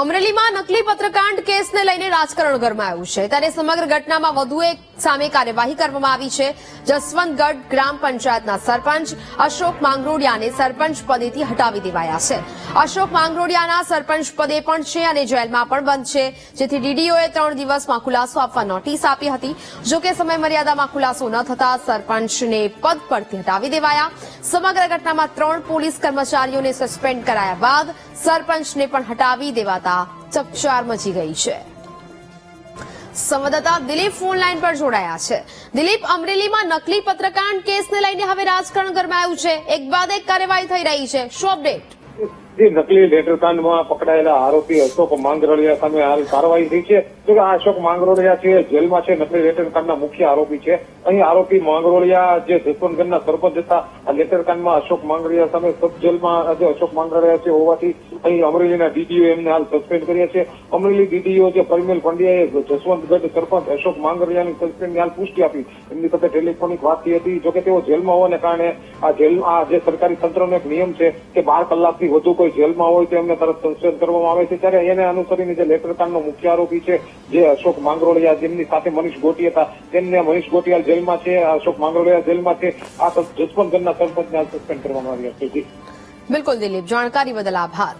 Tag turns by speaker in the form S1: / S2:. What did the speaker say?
S1: અમરેલીમાં નકલી પત્રકાંડ કેસને લઈને રાજકારણ ગરમાયું છે. ત્યારે સમગ્ર ઘટનામાં વધુ એક સામે કાર્યવાહી કરવામાં આવી છે. જસવંતગઢ ગ્રામ પંચાયતના સરપંચ અશોક માંગરોડિયાને સરપંચ પદેથી હટાવી દેવાયા છે. અશોક માંગરોડિયાના સરપંચ પદે પણ છે અને જેલમાં પણ બંધ છે. જેથી ડીડીઓએ ત્રણ દિવસમાં ખુલાસો આપવા નોટિસ આપી હતી. જો કે સમય મર્યાદામાં ખુલાસો ન થતા સરપંચને પદ પરથી હટાવી દેવાયા. સમગ્ર ઘટનામાં ત્રણ પોલીસ કર્મચારીઓને સસ્પેન્ડ કરાયા બાદ સરપંચને પણ હટાવી દેવાતા ચકચાર મચી ગઈ છે. સંવાદદાતા દિલીપ ફોન લાઈન પર જોડાયા છે. દિલીપ, અમરેલીમાં નકલી પત્રકાંડ કેસને લઈને હવે રાજકારણ ગરમાયું છે. એક બાદ એક કાર્યવાહી થઈ રહી છે. શું અપડેટ?
S2: નકલી લેટરકાંડમાં પકડાયેલા આરોપી અશોક માંગરોળિયા સામે હાલ કાર્યવાહી થઈ છે. જો કે આ અશોક માંગરોળિયા છે, જેલમાં છે, નકલી લેટરકાંડના મુખ્ય આરોપી છે. અહીં આરોપી માંગરોળિયા જે જસવંતગઢના સરપંચ હતા આ લેટરકાંડમાં અશોક માંગરોળિયા સામે સબ જેલમાં જે અશોક માંગરોળિયા છે હોવાથી અહીં અમરેલીના ડીડીઓ એમને હાલ સસ્પેન્ડ કર્યા છે. અમરેલી ડીડીઓ જે પરિમલ પંડ્યાએ જસવંતગઢ સરપંચ અશોક માંગરોળિયાની સસ્પેન્ડની હાલ પુષ્ટિ આપી. એમની સાથે ટેલિફોનિક વાત થઈ હતી. જોકે તેઓ જેલમાં હોવાને કારણે આ જેલ, આ જે સરકારી તંત્રનો એક નિયમ છે કે બાર કલાકથી વધુ કોઈ જેલમાં હોય તો એમને તરત સસ્પેન્ડ કરવામાં આવે છે. ત્યારે એને અનુસરીને જે લેટરકાંડનો મુખ્ય આરોપી છે, જે અશોક માંગરોળિયા, જેમની સાથે મનીષ ગોટી હતા, તેમને મનીષ ગોટિયાલ જેલમાં છે, અશોક માંગરોળિયા જેલમાં છે. આ જસવંતગઢના હાલ સસ્પેન્ડ કરવામાં આવ્યા છે.
S1: બિલકુલ દિલીપ જાણકારી બદલ આભાર.